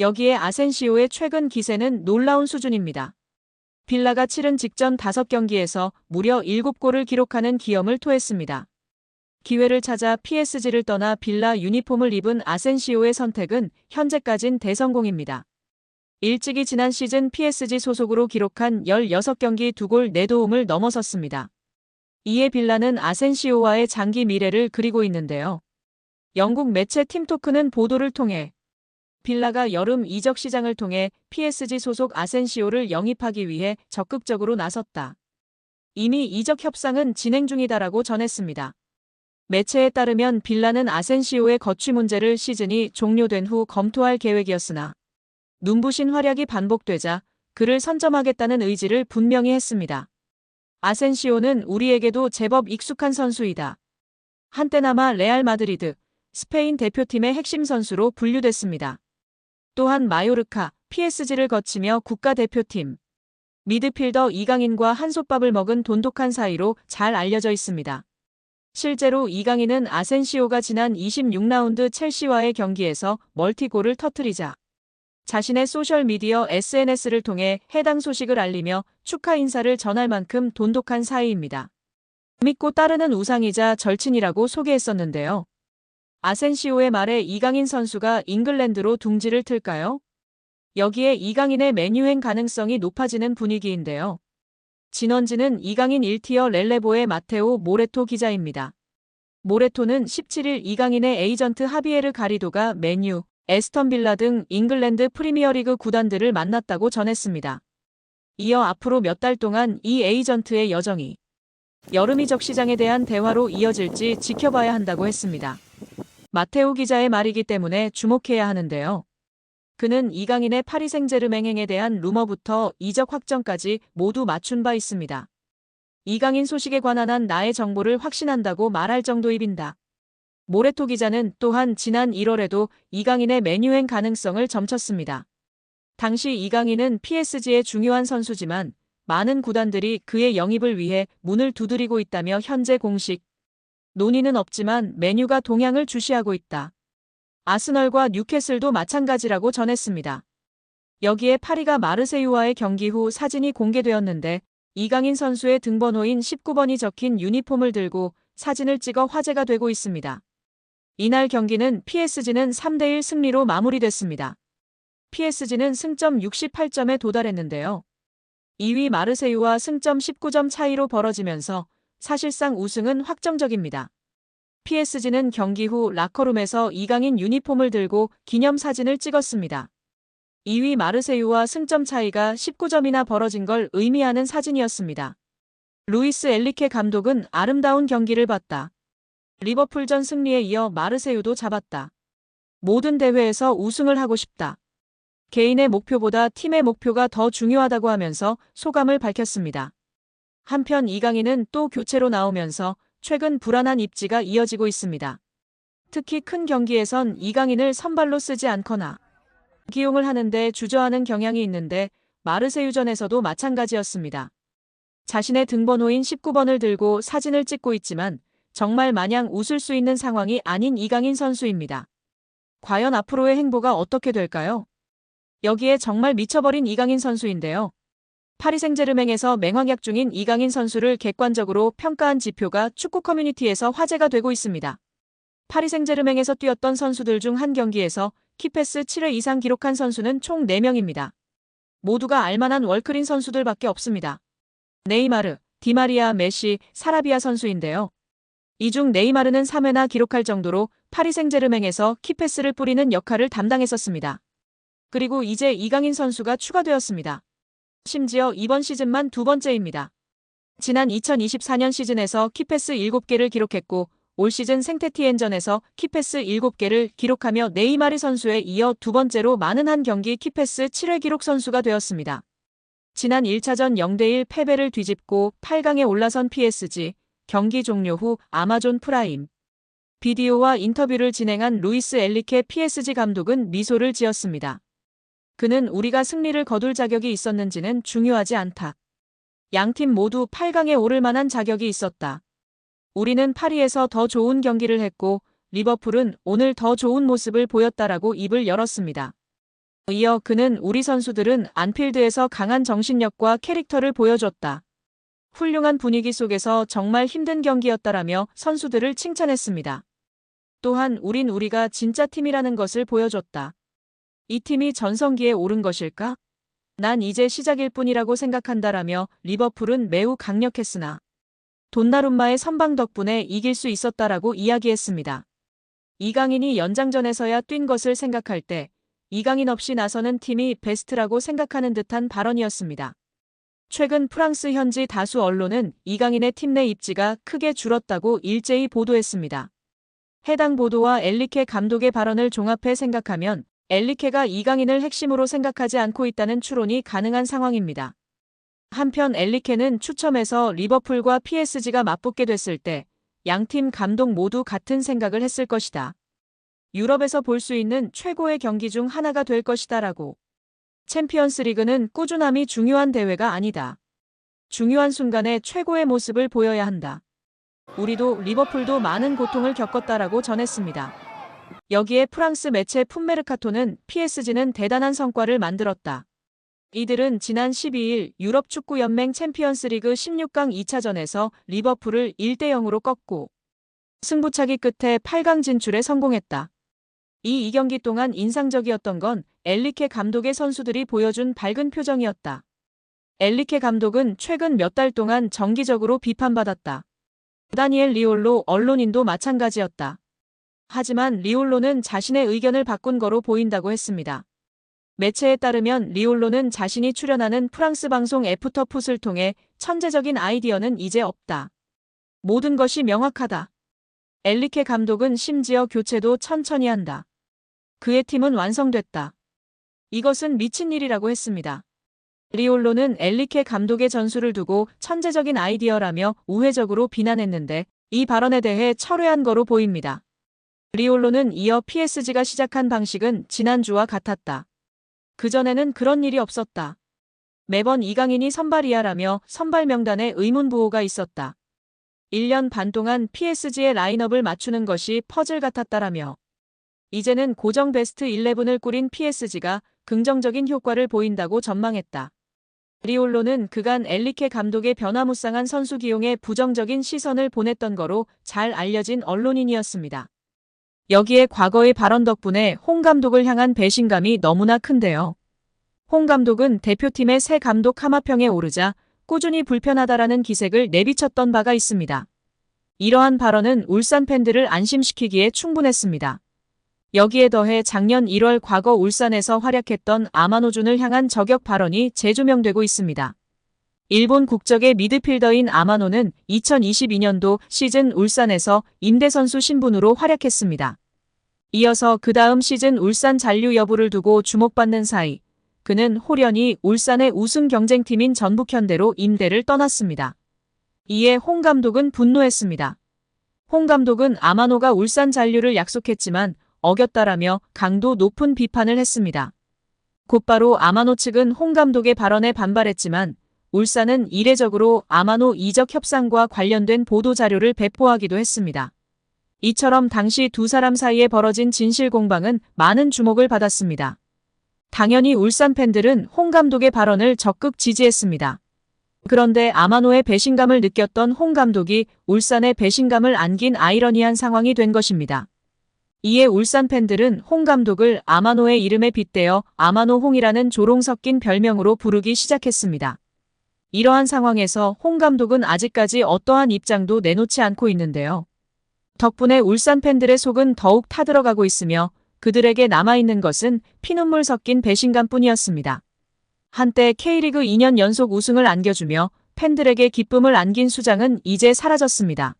여기에 아센시오의 최근 기세는 놀라운 수준입니다. 빌라가 치른 직전 5경기에서 무려 7골을 기록하는 기염을 토했습니다. 기회를 찾아 PSG를 떠나 빌라 유니폼을 입은 아센시오의 선택은 현재까진 대성공입니다. 일찍이 지난 시즌 PSG 소속으로 기록한 16경기 2골 4도움을 넘어섰습니다. 이에 빌라는 아센시오와의 장기 미래를 그리고 있는데요. 영국 매체 팀토크는 보도를 통해 빌라가 여름 이적 시장을 통해 PSG 소속 아센시오를 영입하기 위해 적극적으로 나섰다. 이미 이적 협상은 진행 중이다라고 전했습니다. 매체에 따르면 빌라는 아센시오의 거취 문제를 시즌이 종료된 후 검토할 계획이었으나 눈부신 활약이 반복되자 그를 선점하겠다는 의지를 분명히 했습니다. 아센시오는 우리에게도 제법 익숙한 선수이다. 한때나마 레알 마드리드, 스페인 대표팀의 핵심 선수로 분류됐습니다. 또한 마요르카, PSG를 거치며 국가대표팀, 미드필더 이강인과 한솥밥을 먹은 돈독한 사이로 잘 알려져 있습니다. 실제로 이강인은 아센시오가 지난 26라운드 첼시와의 경기에서 멀티골을 터뜨리자 자신의 소셜미디어 SNS를 통해 해당 소식을 알리며 축하 인사를 전할 만큼 돈독한 사이입니다. 믿고 따르는 우상이자 절친이라고 소개했었는데요. 아센시오의 말에 이강인 선수가 잉글랜드로 둥지를 틀까요? 여기에 이강인의 맨유행 가능성이 높아지는 분위기인데요. 진원지는 이강인 1티어 렐레보의 마테오 모레토 기자입니다. 모레토는 17일 이강인의 에이전트 하비에르 가리도가 맨유, 에스턴 빌라 등 잉글랜드 프리미어리그 구단들을 만났다고 전했습니다. 이어 앞으로 몇 달 동안 이 에이전트의 여정이 여름 이적 시장에 대한 대화로 이어질지 지켜봐야 한다고 했습니다. 마테오 기자의 말이기 때문에 주목해야 하는데요. 그는 이강인의 파리 생제르맹행에 대한 루머부터 이적 확정까지 모두 맞춘 바 있습니다. 이강인 소식에 관한 한 나의 정보를 확신한다고 말할 정도입니다. 모레토 기자는 또한 지난 1월에도 이강인의 메뉴행 가능성을 점쳤습니다. 당시 이강인은 PSG의 중요한 선수지만 많은 구단들이 그의 영입을 위해 문을 두드리고 있다며 현재 공식 논의는 없지만 메뉴가 동향을 주시하고 있다. 아스널과 뉴캐슬도 마찬가지라고 전했습니다. 여기에 파리가 마르세유와의 경기 후 사진이 공개되었는데 이강인 선수의 등번호인 19번이 적힌 유니폼을 들고 사진을 찍어 화제가 되고 있습니다. 이날 경기는 PSG는 3대1 승리로 마무리됐습니다. PSG는 승점 68점에 도달했는데요. 2위 마르세유와 승점 19점 차이로 벌어지면서 사실상 우승은 확정적입니다. PSG는 경기 후 라커룸에서 이강인 유니폼을 들고 기념사진을 찍었습니다. 2위 마르세유와 승점 차이가 19점이나 벌어진 걸 의미하는 사진이었습니다. 루이스 엘리케 감독은 아름다운 경기를 봤다. 리버풀전 승리에 이어 마르세유도 잡았다. 모든 대회에서 우승을 하고 싶다. 개인의 목표보다 팀의 목표가 더 중요하다고 하면서 소감을 밝혔습니다. 한편 이강인은 또 교체로 나오면서 최근 불안한 입지가 이어지고 있습니다. 특히 큰 경기에선 이강인을 선발로 쓰지 않거나 기용을 하는데 주저하는 경향이 있는데 마르세유전에서도 마찬가지였습니다. 자신의 등번호인 19번을 들고 사진을 찍고 있지만 정말 마냥 웃을 수 있는 상황이 아닌 이강인 선수입니다. 과연 앞으로의 행보가 어떻게 될까요? 여기에 정말 미쳐버린 이강인 선수인데요. 파리 생제르맹에서 맹활약 중인 이강인 선수를 객관적으로 평가한 지표가 축구 커뮤니티에서 화제가 되고 있습니다. 파리 생제르맹에서 뛰었던 선수들 중 한 경기에서 키패스 7회 이상 기록한 선수는 총 4명입니다. 모두가 알만한 월클인 선수들밖에 없습니다. 네이마르, 디마리아, 메시, 사라비아 선수인데요. 이 중 네이마르는 3회나 기록할 정도로 파리 생제르맹에서 키패스를 뿌리는 역할을 담당했었습니다. 그리고 이제 이강인 선수가 추가되었습니다. 심지어 이번 시즌만 두 번째입니다. 지난 2024년 시즌에서 키패스 7개를 기록했고 올 시즌 생테티엔전에서 키패스 7개를 기록하며 네이마르 선수에 이어 두 번째로 많은 한 경기 키패스 7회 기록 선수가 되었습니다. 지난 1차전 0대1 패배를 뒤집고 8강에 올라선 PSG 경기 종료 후 아마존 프라임 비디오와 인터뷰를 진행한 루이스 엘리케 PSG 감독은 미소를 지었습니다. 그는 우리가 승리를 거둘 자격이 있었는지는 중요하지 않다. 양팀 모두 8강에 오를 만한 자격이 있었다. 우리는 파리에서 더 좋은 경기를 했고 리버풀은 오늘 더 좋은 모습을 보였다라고 입을 열었습니다. 이어 그는 우리 선수들은 안필드에서 강한 정신력과 캐릭터를 보여줬다. 훌륭한 분위기 속에서 정말 힘든 경기였다라며 선수들을 칭찬했습니다. 또한 우린 우리가 진짜 팀이라는 것을 보여줬다. 이 팀이 전성기에 오른 것일까? 난 이제 시작일 뿐이라고 생각한다라며 리버풀은 매우 강력했으나 돈나룸마의 선방 덕분에 이길 수 있었다라고 이야기했습니다. 이강인이 연장전에서야 뛴 것을 생각할 때 이강인 없이 나서는 팀이 베스트라고 생각하는 듯한 발언이었습니다. 최근 프랑스 현지 다수 언론은 이강인의 팀 내 입지가 크게 줄었다고 일제히 보도했습니다. 해당 보도와 엘리케 감독의 발언을 종합해 생각하면 엘리케가 이강인을 핵심으로 생각하지 않고 있다는 추론이 가능한 상황입니다. 한편 엘리케는 추첨에서 리버풀과 PSG가 맞붙게 됐을 때 양팀 감독 모두 같은 생각을 했을 것이다. 유럽에서 볼 수 있는 최고의 경기 중 하나가 될 것이다 라고. 챔피언스 리그는 꾸준함이 중요한 대회가 아니다. 중요한 순간에 최고의 모습을 보여야 한다. 우리도 리버풀도 많은 고통을 겪었다라고 전했습니다. 여기에 프랑스 매체 푼메르카토는 PSG는 대단한 성과를 만들었다. 이들은 지난 12일 유럽 축구 연맹 챔피언스 리그 16강 2차전에서 리버풀을 1대 0으로 꺾고 승부차기 끝에 8강 진출에 성공했다. 이 2경기 동안 인상적이었던 건 엘리케 감독의 선수들이 보여준 밝은 표정이었다. 엘리케 감독은 최근 몇 달 동안 정기적으로 비판받았다. 다니엘 리올로 언론인도 마찬가지였다. 하지만 리올로는 자신의 의견을 바꾼 거로 보인다고 했습니다. 매체에 따르면 리올로는 자신이 출연하는 프랑스 방송 애프터풋을 통해 천재적인 아이디어는 이제 없다. 모든 것이 명확하다. 엘리케 감독은 심지어 교체도 천천히 한다. 그의 팀은 완성됐다. 이것은 미친 일이라고 했습니다. 리올로는 엘리케 감독의 전술을 두고 천재적인 아이디어라며 우회적으로 비난했는데 이 발언에 대해 철회한 거로 보입니다. 리올로는 이어 PSG가 시작한 방식은 지난주와 같았다. 그전에는 그런 일이 없었다. 매번 이강인이 선발이야라며 선발 명단에 의문 부호가 있었다. 1년 반 동안 PSG의 라인업을 맞추는 것이 퍼즐 같았다라며 이제는 고정 베스트 11을 꾸린 PSG가 긍정적인 효과를 보인다고 전망했다. 리올로는 그간 엘리케 감독의 변화무쌍한 선수 기용에 부정적인 시선을 보냈던 거로 잘 알려진 언론인이었습니다. 여기에 과거의 발언 덕분에 홍 감독을 향한 배신감이 너무나 큰데요. 홍 감독은 대표팀의 새 감독 하마평에 오르자 꾸준히 불편하다라는 기색을 내비쳤던 바가 있습니다. 이러한 발언은 울산 팬들을 안심시키기에 충분했습니다. 여기에 더해 작년 1월 과거 울산에서 활약했던 아마노준을 향한 저격 발언이 재조명되고 있습니다. 일본 국적의 미드필더인 아마노는 2022년도 시즌 울산에서 임대선수 신분으로 활약했습니다. 이어서 그 다음 시즌 울산 잔류 여부를 두고 주목받는 사이 그는 호련히 울산의 우승 경쟁팀인 전북현대로 임대를 떠났습니다. 이에 홍 감독은 분노했습니다. 홍 감독은 아마노가 울산 잔류를 약속했지만 어겼다라며 강도 높은 비판을 했습니다. 곧바로 아마노 측은 홍 감독의 발언에 반발했지만 울산은 이례적으로 아마노 이적 협상과 관련된 보도 자료를 배포하기도 했습니다. 이처럼 당시 두 사람 사이에 벌어진 진실 공방은 많은 주목을 받았습니다. 당연히 울산 팬들은 홍 감독의 발언을 적극 지지했습니다. 그런데 아마노의 배신감을 느꼈던 홍 감독이 울산의 배신감을 안긴 아이러니한 상황이 된 것입니다. 이에 울산 팬들은 홍 감독을 아마노의 이름에 빗대어 아마노 홍이라는 조롱 섞인 별명으로 부르기 시작했습니다. 이러한 상황에서 홍 감독은 아직까지 어떠한 입장도 내놓지 않고 있는데요. 덕분에 울산 팬들의 속은 더욱 타들어가고 있으며 그들에게 남아있는 것은 피눈물 섞인 배신감 뿐이었습니다. 한때 K리그 2년 연속 우승을 안겨주며 팬들에게 기쁨을 안긴 수장은 이제 사라졌습니다.